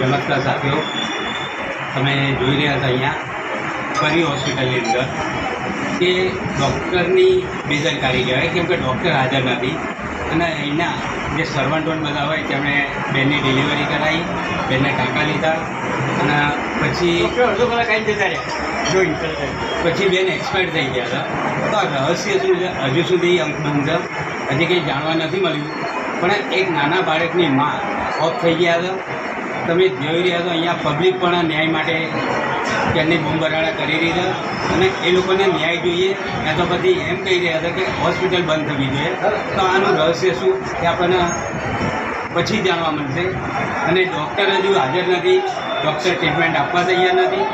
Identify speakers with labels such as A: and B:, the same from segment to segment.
A: નમસ્કાર સાથીઓ. તમે જોઈ રહ્યા હતા અહીંયા ફરી હોસ્પિટલની અંદર કે ડૉક્ટરની બેદરકારી કહેવાય કેમ કે ડૉક્ટર હાજર નથી. અને અહીંના જે સર્વન્ટોન બધા હોય તેમણે બેનની ડિલિવરી કરાવી બેનને ટાંકા લીધા અને પછી
B: અડધો કલાક આવી જતા રહ્યા. જોઈને.
A: પછી બેન એક્સપાયર થઈ ગયા હતા. તો આ રહસ્ય શું છે? હજુ સુધી અંકબંધ હજી કંઈ જાણવા નથી મળ્યું. પણ એક નાના બાળકની માં ઓફ થઈ ગયા હતા. તમે જોઈ રહ્યા છો, અહીંયા પબ્લિક પણ ન્યાય માટે તેમની બૂમબરાડા કરી રહી છે અને એ લોકોને ન્યાય જોઈએ. ત્યાં તો પછી એમ કહી રહ્યા હતા કે હોસ્પિટલ બંધ થવી જોઈએ. તો આનું રહસ્ય શું? એ આપણને પછી જાણવા મળશે. અને ડૉક્ટર હજુ હાજર નથી. ડૉક્ટર ટ્રીટમેન્ટ આપવા તૈયાર નથી.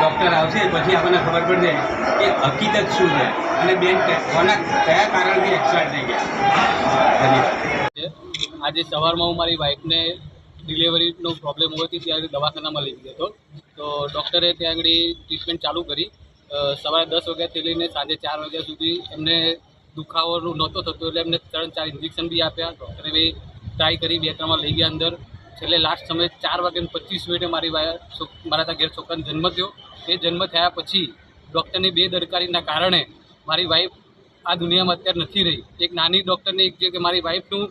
A: ડૉક્ટર આવશે, પછી આપણને ખબર પડશે કે હકીકત શું છે. અને બેન કોના, કયા કારણથી એક્સપાયર થઈ ગયા? ધન્યવાદ.
C: આજે સવારમાં હું મારી વાઈફને ડિલિવરીનો પ્રોબ્લેમ હોવાથી ત્યાં દવાખાનામાં લઈ ગયો હતો. તો ડૉક્ટરે ત્યાં આગળ ટ્રીટમેન્ટ ચાલુ કરી. સવારે દસ વાગ્યાથી લઈને સાંજે ચાર વાગ્યા સુધી એમને દુખાવો નહોતો થતો એટલે એમને ત્રણ ચાર ઇન્જેક્શન બી આપ્યા. ડૉક્ટરે બી ટ્રાય કરી, બે ત્રણમાં લઈ ગયા અંદર. છેલ્લે લાસ્ટ સમયે ચાર વાગ્યાને પચીસ મિનિટે મારી મારા ત્યાં ઘેર છોકરાનો જન્મ થયો. એ જન્મ થયા પછી ડૉક્ટરની બે દરકારીના કારણે મારી વાઈફ આ દુનિયામાં અત્યારે નથી રહી. એક નાની ડૉક્ટરને એક જે કે મારી વાઈફનું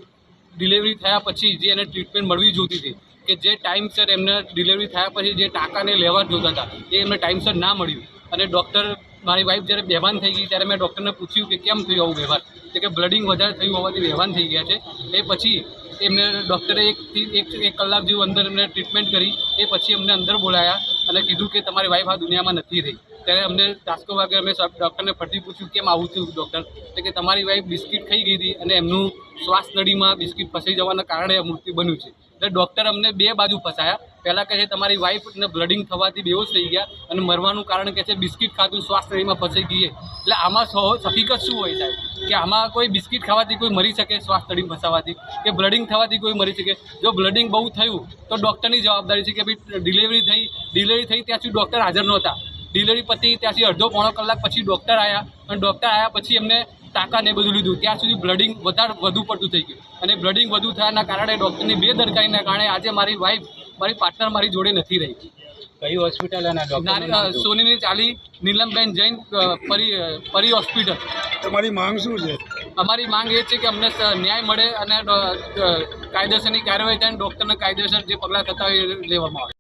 C: ડિલિવરી થયા પછી જે એને ટ્રીટમેન્ટ મળવી જોતી હતી કે જે ટાઈમસર એમને ડિલિવરી થયા પછી જે ટાંકાને લેવા જોતા હતા, એ એમને ટાઈમસર ના મળ્યું. અને ડૉક્ટર મારી વાઈફ જ્યારે બેભાન થઈ ગઈ ત્યારે મેં ડૉક્ટરને પૂછ્યું કે કેમ થયું આવું વ્યવહાર? કે બ્લડિંગ વધારે થયું હોવાથી બેભાન થઈ ગયા છે. એ પછી એમને ડૉક્ટરે એકથી એક એક કલાક જેવું અંદર એમને ટ્રીટમેન્ટ કરી, એ પછી એમને અંદર બોલાયા અને કીધું કે તમારી વાઈફ આ દુનિયામાં નથી રહી. ત્યારે અમને ટાસ્કો વાગે અમે ડૉક્ટરને ફરતી પૂછ્યું, કેમ આવું થયું, ડૉક્ટર? એટલે કે, તમારી વાઈફ બિસ્કિટ ખાઈ ગઈ હતી અને એમનું શ્વાસ નળીમાં બિસ્કિટ ફસાઈ જવાના કારણે મૃત્યુ બન્યું છે. એટલે ડૉક્ટર અમને બે બાજુ ફસાયા. પહેલાં કહે છે, તમારી વાઈફને બ્લડિંગ થવાથી બેહોશ થઈ ગયા અને મરવાનું કારણ કહે છે, બિસ્કિટ ખાધું, શ્વાસ નળીમાં ફસાઈ ગઈ એટલે આમાં હકીકત શું હોય સાહેબ? કે આમાં કોઈ બિસ્કિટ ખાવાથી કોઈ મરી શકે, શ્વાસ નળી ફસાવાથી? કે બ્લડિંગ થવાથી કોઈ મરી શકે? જો બ્લડિંગ બહુ થયું, તો ડૉક્ટરની જવાબદારી છે કે ભાઈ ડિલિવરી થઈ ડિલિવરી થઈ ત્યાં સુધી ડૉક્ટર હાજર નહોતા. ડિલિવરી પતી ત્યાંથી અડધો પોણો કલાક પછી ડૉક્ટર આવ્યા અને ડૉક્ટર આવ્યા પછી એમને ટાંકા ને બધું લીધું. ત્યાં સુધી બ્લડિંગ વધારે વધુ પડતું થઈ ગયું. અને બ્લડિંગ વધુ થયાના કારણે ડૉક્ટરની બેદરકારીના કારણે આજે મારી વાઈફ મારી પાર્ટનર મારી જોડે નથી રહી.
A: કઈ હોસ્પિટલ અને
C: સોનીની ચાલી નીલમબેન જૈન પરી પરી હોસ્પિટલ
D: તમારી માંગ શું છે?
C: અમારી માંગ એ છે કે અમને સ- ન્યાય મળે અને કાયદેસરની કાર્યવાહી થાય અને ડૉક્ટરને કાયદેસર જે પગલાં થતા હોય એ લેવામાં આવે.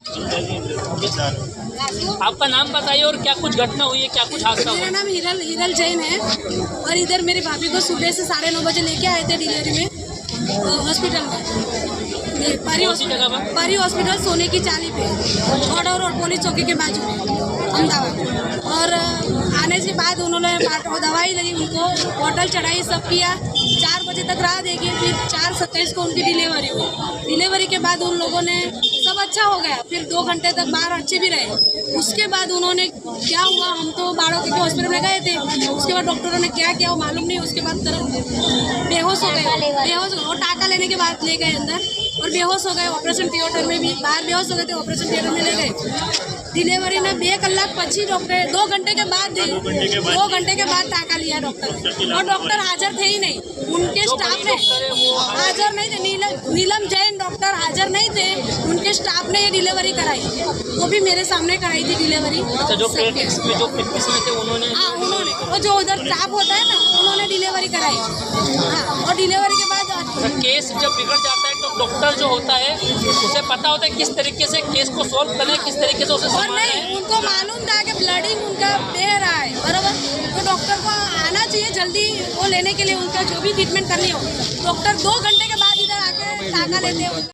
E: आपका नाम बताइए और क्या कुछ घटना हुई है क्या कुछ हादसा हुआ?
F: मेरा नाम हिरल हिरल जैन है और इधर मेरे भाभी को सुबह से साढ़े नौ बजे लेके आए थे डिलीवरी में हॉस्पिटल में। ये परी
E: हॉस्पिटल का
F: हॉस्पिटल परी हॉस्पिटल सोने की चाली पे ऑर्डर और पुलिस चौकी के बाजू में अहमदाबाद। और आने के बाद उन्होंने दवाई लगी उनको बॉटल चढ़ाई, सब किया। चार बजे तक राह देखी, फिर चार सत्ताईस को उनकी डिलीवरी हुई। डिलीवरी के बाद उन लोगों ने सब अच्छा हो गया। फिर दो घंटे तक बाहर अच्छे भी रहे। उसके बाद उन्होंने क्या हुआ, हम तो बाड़ों के हॉस्पिटल में गए थे। उसके बाद डॉक्टरों ने क्या किया, वो मालूम नहीं। उसके बाद तरफ़ बेहोश हो गए। बेहोश और टाका लेने के बाद ले गए अंदर और बेहोश हो गए। ऑपरेशन थिएटर में भी बाहर बेहोश हो गए थे ऑपरेशन थिएटर में ले गए। डिलीवरी ना बे બે पची डॉक्टर दो घंटे के बाद બાદ दो घंटे के बाद टाका लिया डॉक्टर। और डॉक्टर हाजिर थे ही नहीं। उनके स्टाफ ने हाजिर नहीं थे। नीलम नीलम जैन डॉक्टर हाजिर नहीं थे। उनके स्टाफ ने ये डिलीवरी कराई। वो भी मेरे सामने कराई थी डिलीवरी।
E: अच्छा,
F: हाँ उन्होंने। और जो उधर स्टाफ होता है ना उन्होंने डिलीवरी कराई। हाँ और डिलीवरी के बाद
E: केस अच्छा, जब बिगड़ जाता है तो डॉक्टर जो होता है उसे पता होता है किस तरीके से केस को सॉल्व करें किस तरीके से उसे
F: और
E: संभालना
F: नहीं
E: है
F: उनको मालूम था कि ब्लडिंग उनका बह रहा है बराबर तो डॉक्टर को आना चाहिए जल्दी वो लेने के लिए उनका जो भी ट्रीटमेंट करनी हो डॉक्टर दो घंटे के बाद इधर आके टाका लेते हैं